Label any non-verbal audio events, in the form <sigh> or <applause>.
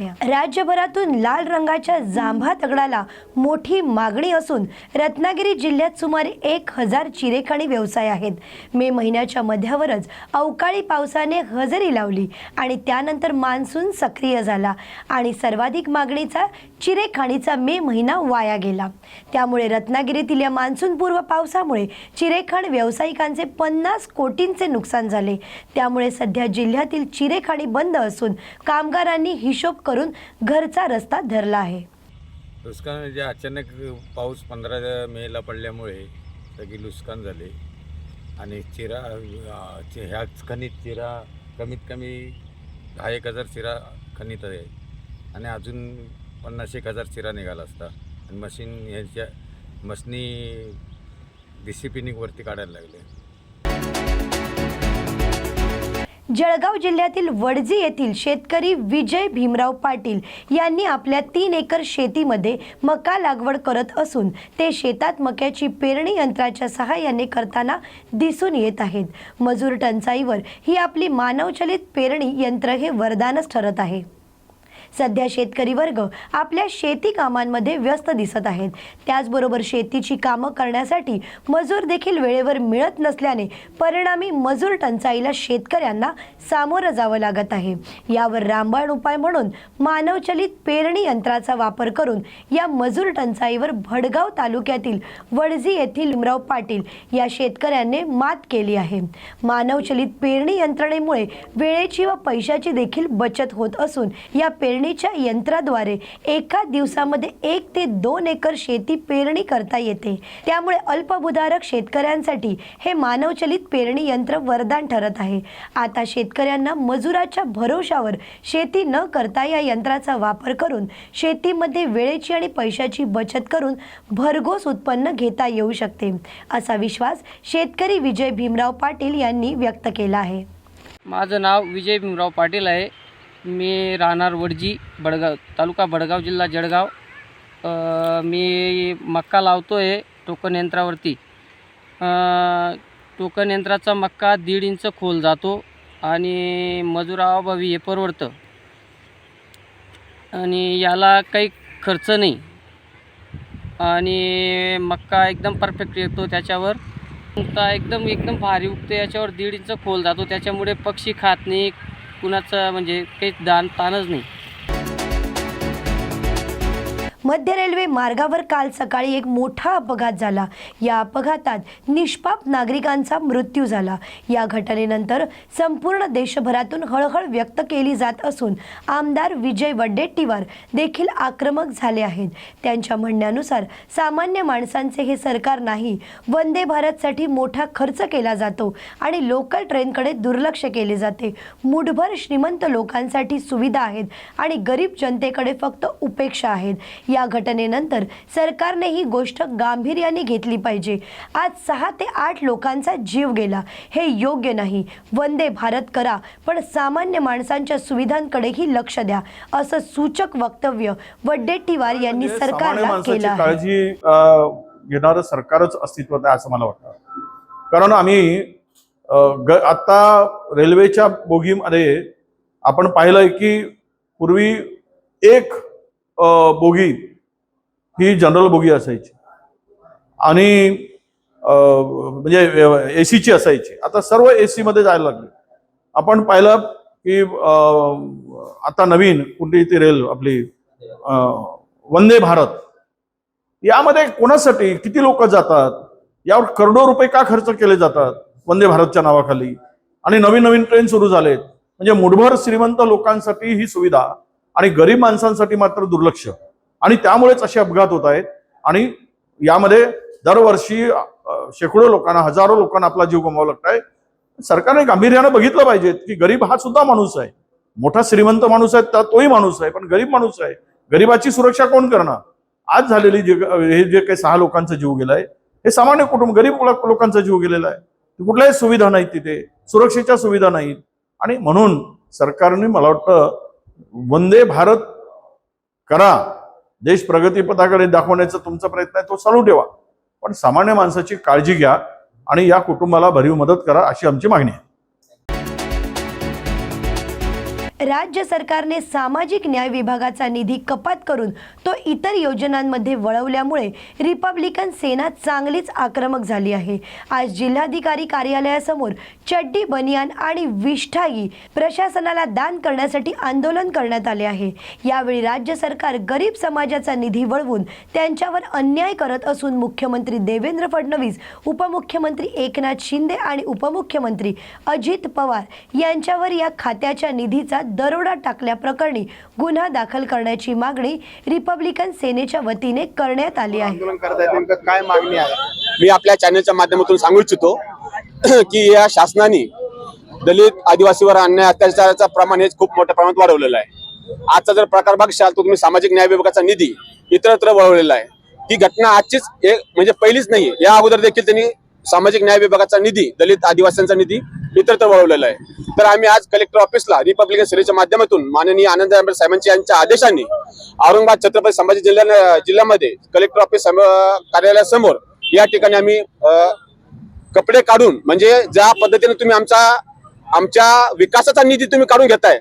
राज्यभरातून लाल रंगाच्या जांभा दगडाला मोठी मागणी असून रत्नागिरी जिल्ह्यात सुमारे एक हजार चिरेखाणी व्यवसाय आहेत. मे महिन्याच्या मध्यावरच अवकाळी पावसाने हजेरी लावली आणि त्यानंतर मान्सून सक्रिय झाला आणि सर्वाधिक मागणीचा चिरेखाणीचा मे महिना वाया गेला. त्यामुळे रत्नागिरीतील या मान्सूनपूर्व पावसामुळे चिरेखाण व्यावसायिकांचे पन्नास कोटींचे नुकसान झाले. त्यामुळे सध्या जिल्ह्यातील चिरेखाणी बंद असून कामगारांनी हिशोब करून घरचा रस्ता धरला आहे. नुकसान म्हणजे अचानक पाऊस पंधरा मेला पडल्यामुळे सगळी नुकसान झाले. आणि चिरा अं, चि- ह्या खनित चिरा कमीत कमी दहा एक हजार चिरा खनित आहे. आणि अजून पन्नास एक हजार चिरा निघाला असता. आणि मशीन ह्याच्या मशनी डिसिप्लिनिकवरती काढायला लागले. जळगाव जिल्ह्यातील वडजी येथील शेतकरी विजय भीमराव पाटील यांनी आपल्या तीन एकर शेतीमध्ये मका लागवड करत असून ते शेतात मक्याची पेरणी यंत्राच्या सहाय्याने करताना दिसून येत आहेत. मजूर टंचाईवर ही आपली मानवचलित पेरणी यंत्र हे वरदानच ठरत आहे. सध्या शेतकरी वर्ग आपल्या शेती कामांमध्ये व्यस्त दिसत आहेत. त्याचबरोबर शेतीची कामं करण्यासाठी मजूर देखील वेळेवर मिळत नसल्याने परिणामी मजूर टंचाईला शेतकऱ्यांना सामोरं जावं लागत आहे. यावर रामबाण उपाय म्हणून मानवचलित पेरणी यंत्राचा वापर करून या मजूर टंचाईवर भडगाव तालुक्यातील वडजी येथील भीमराव पाटील या शेतकऱ्यांनी मात केली आहे. मानवचलित पेरणी यंत्रणेमुळे वेळेची व पैशाची देखील बचत होत असून या पेरणी पेरणीच्या यंत्राद्वारे एका दिवसामध्ये एक ते दोन एकर शेती पेरणी करता येते. त्यामुळे अल्पभूधारक शेतकऱ्यांसाठी हे मानवचलित पेरणी यंत्र वरदान ठरत आहे. आता शेतकऱ्यांना मजुराच्या भरोशावर शेती न करता या यंत्राचा वापर करून शेतीमध्ये वेळेची आणि पैशाची बचत करून भरघोस उत्पन्न घेता येऊ शकते असा विश्वास शेतकरी विजय भीमराव पाटील यांनी व्यक्त केला आहे. माझं नाव विजय भीमराव पाटील आहे. मी राहणार वडजी बडगाव तालुका बडगाव जिल्हा जळगाव. मी मक्का लावतो आहे टोकन यंत्रावरती. टोकन यंत्राचा मक्का दीड इंच खोल जातो आणि मजुराभावी हे परवडतं. आणि याला काही खर्च नाही. आणि मक्का एकदम परफेक्ट येतो त्याच्यावर. एकदम एकदम भारी उगते याच्यावर दीड इंच खोल जातो. त्याच्यामुळे पक्षी खात नाही कुणाचं म्हणजे काही दान ताणच नाही. मध्य रेल्वे मार्गावर काल सकाळी एक मोठा अपघात झाला. या अपघातात निष्पाप नागरिकांचा मृत्यू झाला. या घटनेनंतर संपूर्ण देशभरातून हळहळ व्यक्त केली जात असून आमदार विजय वड्डेट्टीवार देखील आक्रमक झाले आहेत. त्यांच्या म्हणण्यानुसार सामान्य माणसांचे हे सरकार नाही वंदे भारतसाठी मोठा खर्च केला जातो आणि लोकल ट्रेनकडे दुर्लक्ष केले जाते. मुठभर श्रीमंत लोकांसाठी सुविधा आहेत आणि गरीब जनतेकडे फक्त उपेक्षा आहेत. या घटनेनंतर सरकारने ही गोष्ट गांभीर्याने घेतली पाहिजे. आज सहा ते आठ लोकांचा जीव गेला. हे योग्य नाही. वंदे भारत करा पण सामान्य माणसांच्या सुविधांकडेही लक्ष द्या असं सूचक वक्तव्य वड्डेट्टीवार यांनी म्हणजे सामान्य सरकारला केलं काळजी घेणारं सरकारच अस्तित्वात आहे असं मला वाटतं. कारण आम्ही ग आता रेल्वेच्या बोगीमध्ये आपण पाहिलंय की पूर्वी एक बोगी ही जनरल बोगी असायची. आणि म्हणजे ए सीची असायची. आता सर्व ए सीमध्ये जायला लागले. आपण पाहिलं की आता नवीन कुठली ती रेल आपली वंदे भारत. यामध्ये कोणासाठी किती लोक जातात? यावर करोडो रुपये का खर्च केले जातात वंदे भारतच्या नावाखाली? आणि नवीन नवीन ट्रेन सुरू झालेत. म्हणजे मुठभर श्रीमंत लोकांसाठी ही सुविधा आणि गरीब माणसांसाठी मात्र दुर्लक्ष. आणि त्यामुळेच असे अपघात होत आहेत. आणि यामध्ये दरवर्षी शेकडो लोकांना हजारो लोकांना आपला जीव गमवावा लागत आहे. सरकारने गांभीर्यानं बघितलं पाहिजे की गरीब हा सुद्धा माणूस आहे. मोठा श्रीमंत माणूस आहे तर तोही माणूस आहे. पण गरीब माणूस आहे. गरीबाची सुरक्षा कोण करणार? आज झालेली जे हे जे काही सहा लोकांचा जीव गेलाय हे सामान्य कुटुंब गरीब लोकांचा जीव गेलेला आहे. कुठल्याही सुविधा नाहीत तिथे. सुरक्षेच्या सुविधा नाहीत. आणि म्हणून सरकारने मला वाटतं वंदे भारत करा. देश प्रगतीपथाकडे दाखवण्याचा तुमचा प्रयत्न आहे तो चालू ठेवा. पण सामान्य माणसाची काळजी घ्या आणि या कुटुंबाला भरीव मदत करा अशी आमची मागणी आहे. राज्य सरकारने सामाजिक न्याय विभागाचा निधी कपात करून तो इतर योजनांमध्ये वळवल्यामुळे रिपब्लिकन सेना चांगलीच आक्रमक झाली आहे. आज जिल्हाधिकारी कार्यालयासमोर चड्डी बनियान आणि विष्ठाई प्रशासनाला दान करण्यासाठी आंदोलन करण्यात आले आहे. यावेळी राज्य सरकार गरीब समाजाचा निधी वळवून त्यांच्यावर अन्याय करत असून मुख्यमंत्री देवेंद्र फडणवीस उपमुख्यमंत्री एकनाथ शिंदे आणि उपमुख्यमंत्री अजित पवार यांच्यावर या खात्याच्या निधीचा दरोडा टाकल्याप्रकरणी गुन्हा दाखल करण्याची मागणी रिपब्लिकन सेनेच्या वतीने करण्यात आली आहे. काय मागणी आहे? मी आपल्या चॅनलच्या माध्यमातून सांगू इच्छितो <clears throat> की या शासनाने दलित आदिवासीवर अन्याय अत्याचाराचं प्रमाण हे खूप मोठ्या प्रमाणात वाढवलेलं आहे. आजचा जर प्रकार बघशाल तर तुम्ही सामाजिक न्याय विभागाचा निधी इतरत्र वळवलेला आहे. ही घटना आजचीच एक म्हणजे पहिलीच नाही या अगोदर देखील त्यांनी सामाजिक न्याय विभागाचा निधी दलित आदिवासींचा निधी इतरत्र वळवलेलं आहे. तर आम्ही आज कलेक्टर ऑफिसला रिपब्लिकन सेनेच्या माध्यमातून माननीय आनंद साहेबांच्या यांच्या आदेशाने औरंगाबाद छत्रपती संभाजी जिल्ह्या जिल्ह्यामध्ये कलेक्टर ऑफिस सम- कार्यालयासमोर या ठिकाणी आम्ही अ, कपडे काढून म्हणजे ज्या पद्धतीने तुम्ही आमचा आमच्या विकासाचा निधी तुम्ही काढून घेताय